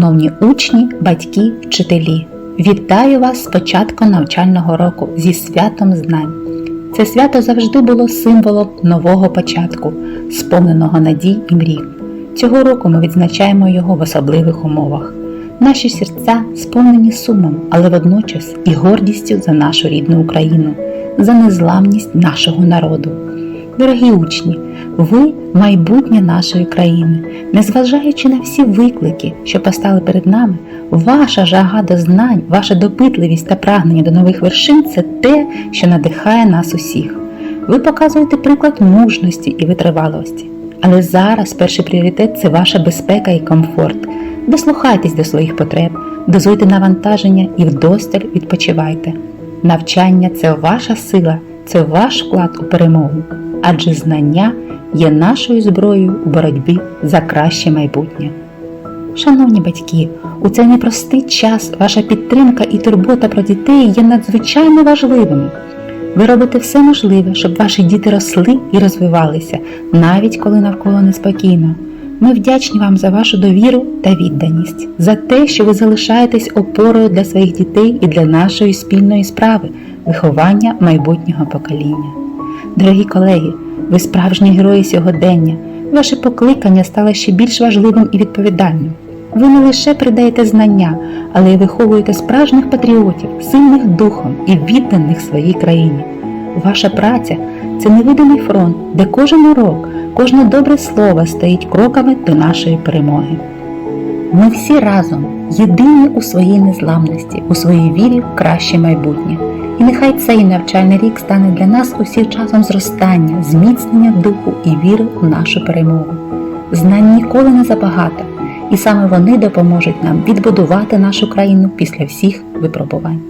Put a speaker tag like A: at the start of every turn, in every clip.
A: Шановні учні, батьки, вчителі, вітаю вас з початком навчального року зі святом знань. Це свято завжди було символом нового початку, сповненого надій і мрій. Цього року ми відзначаємо його в особливих умовах. Наші серця сповнені сумом, але водночас і гордістю за нашу рідну Україну, за незламність нашого народу. Дорогі учні, ви майбутнє нашої країни. Незважаючи на всі виклики, що постали перед нами, ваша жага до знань, ваша допитливість та прагнення до нових вершин це те, що надихає нас усіх. Ви показуєте приклад мужності і витривалості. Але зараз перший пріоритет це ваша безпека і комфорт. Дослухайтесь до своїх потреб, дозуйте навантаження і вдосталь відпочивайте. Навчання це ваша сила, це ваш вклад у перемогу, адже знання є нашою зброєю у боротьбі за краще майбутнє. Шановні батьки, у цей непростий час ваша підтримка і турбота про дітей є надзвичайно важливими. Ви робите все можливе, щоб ваші діти росли і розвивалися, навіть коли навколо неспокійно. Ми вдячні вам за вашу довіру та відданість, за те, що ви залишаєтесь опорою для своїх дітей і для нашої спільної справи виховання майбутнього покоління. Дорогі колеги, ви справжні герої сьогодення. Ваше покликання стало ще більш важливим і відповідальним. Ви не лише придаєте знання, але й виховуєте справжніх патріотів, сильних духом і відданих своїй країні. Ваша праця це невидимий фронт, де кожен урок, кожне добре слово стоїть кроками до нашої перемоги. Ми всі разом єдині у своїй незламності, у своїй вірі в краще майбутнє. І нехай цей навчальний рік стане для нас усіх часом зростання, зміцнення духу і віри у нашу перемогу. Знань ніколи не забагато, і саме вони допоможуть нам відбудувати нашу країну після всіх випробувань.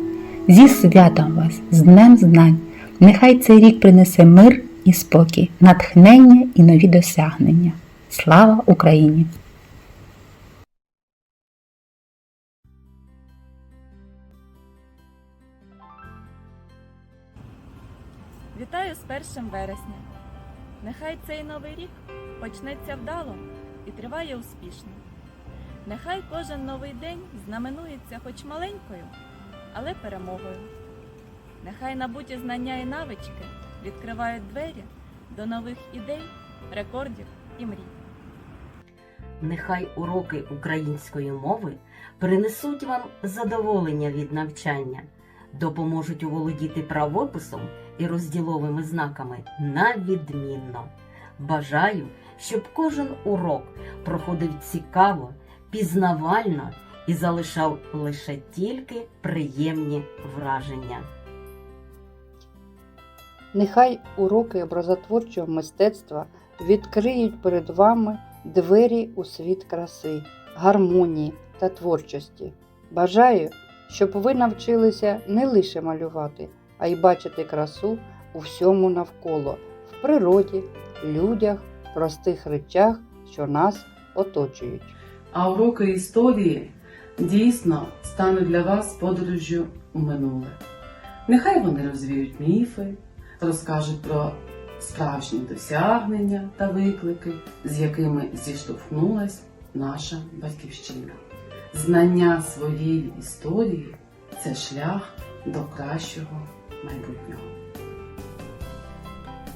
A: Зі святом вас, з Днем Знань! Нехай цей рік принесе мир і спокій, натхнення і нові досягнення. Слава Україні!
B: 1 вересня. Нехай цей новий рік почнеться вдало і триває успішно. Нехай кожен новий день знаменується хоч маленькою, але перемогою. Нехай набуті знання і навички відкривають двері до нових ідей, рекордів і мрій.
C: Нехай уроки української мови принесуть вам задоволення від навчання, допоможуть оволодіти правописом і розділовими знаками на відмінно. Бажаю, щоб кожен урок проходив цікаво, пізнавально і залишав лише тільки приємні враження.
D: Нехай уроки образотворчого мистецтва відкриють перед вами двері у світ краси, гармонії та творчості. Бажаю, щоб ви навчилися не лише малювати, а й бачити красу у всьому навколо, в природі, людях, простих речах, що нас оточують.
E: А уроки історії дійсно стануть для вас подорожжю у минуле. Нехай вони розвіють міфи, розкажуть про справжні досягнення та виклики, з якими зіштовхнулась наша батьківщина. Знання своєї історії це шлях до кращого майбутнього.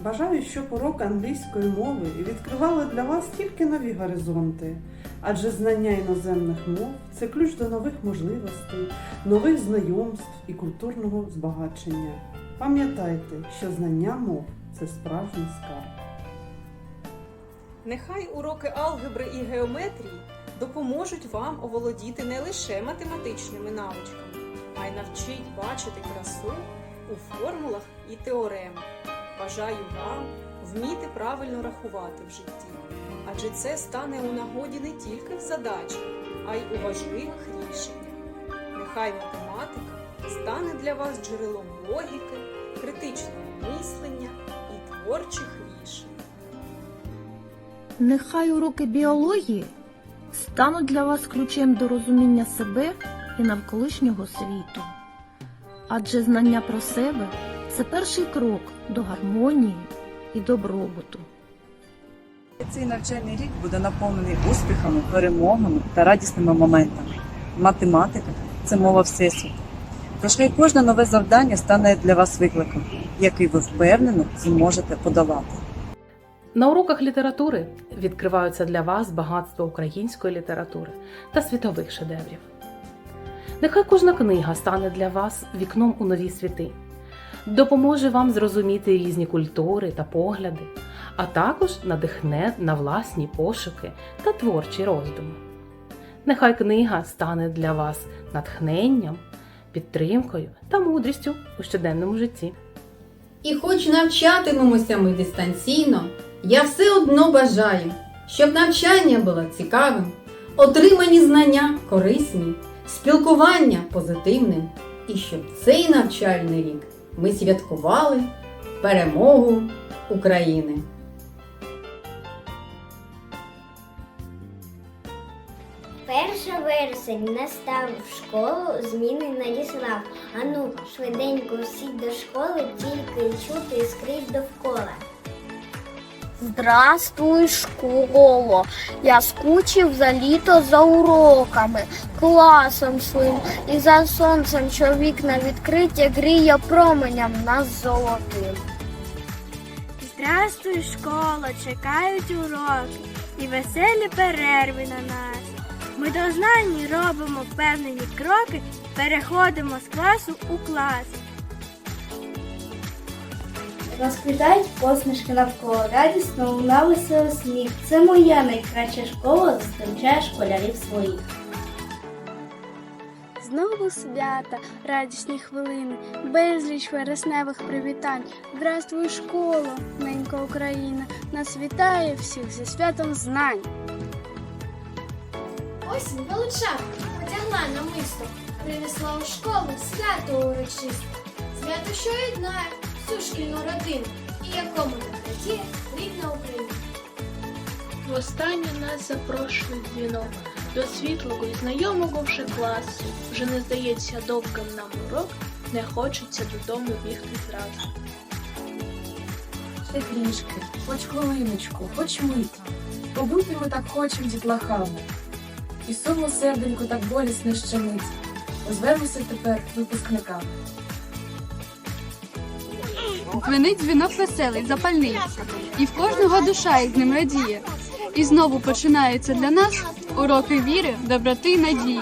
F: Бажаю, щоб урок англійської мови відкривали для вас тільки нові горизонти, адже знання іноземних мов це ключ до нових можливостей, нових знайомств і культурного збагачення. Пам'ятайте, що знання мов це справжній скарб.
G: Нехай уроки алгебри і геометрії допоможуть вам оволодіти не лише математичними навичками, а й навчить бачити красу у формулах і теоремах. Бажаю вам вміти правильно рахувати в житті, адже це стане у нагоді не тільки в задачах, а й у важливих рішеннях. Нехай математика стане для вас джерелом логіки, критичного мислення і творчих рішень.
H: Нехай уроки біології стануть для вас ключем до розуміння себе і навколишнього світу. Адже знання про себе це перший крок до гармонії і добробуту.
I: Цей навчальний рік буде наповнений успіхами, перемогами та радісними моментами. Математика це мова всесвіту. Тож хай кожне нове завдання стане для вас викликом, який ви впевнено зможете подолати.
J: На уроках літератури відкриваються для вас багатство української літератури та світових шедеврів. Нехай кожна книга стане для вас вікном у нові світи, допоможе вам зрозуміти різні культури та погляди, а також надихне на власні пошуки та творчі роздуми. Нехай книга стане для вас натхненням, підтримкою та мудрістю у щоденному житті.
K: І хоч навчатимемося ми дистанційно, я все одно бажаю, щоб навчання було цікавим, отримані знання корисні, спілкування позитивним, і щоб цей навчальний рік ми святкували перемогу України.
L: Перша вересень настав в школу, зміни надіслав. Ану, швиденько всі до школи, тільки чути скрізь довкола.
M: Здравствуй, школо! Я скучив за літо за уроками, класом своїм і за сонцем, що вікна відкриті, гріє променям нас золотим.
L: Здравствуй, школа, чекають уроки і веселі перерви на нас. Ми до знань робимо впевнені кроки, переходимо з класу у клас.
M: Розквітають посмішки навколо, радісно луна веселий сміх. Це моя найкраща школа, зустрічає школярів своїх.
L: Знову свята, радісні хвилини, безліч вересневих привітань. Здравствуй, школа, ненька Україна, нас вітає всіх зі святом знань.
M: Осінь величав, одягла намисто, принесла у школу свято урочисте. Свято, що єднає всю шкільну родину, і якому не рідна Україна.
H: Востаннє нас запрошує дзвінок до світлого і знайомого вже класу. Вже не здається довгим нам урок, не хочеться додому бігти зразу.
N: Ще трішки, хоч хвилиночку, хоч мить. Побути ми так хочемо дітлахами. І суму серденьку так болісно щемить. Озвемося тепер випускниками.
L: Дзвенить дзвінок веселий, запальний, і в кожного душа із ним радіє. І знову починаються для нас уроки віри, доброти й надії.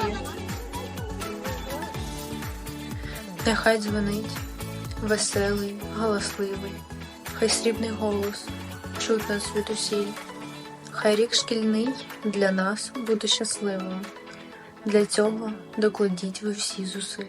H: Нехай дзвонить, веселий, галасливий, хай срібний голос чуть нас звідусіль. Хай рік шкільний для нас буде щасливим. Для цього докладіть ви всі зусиль.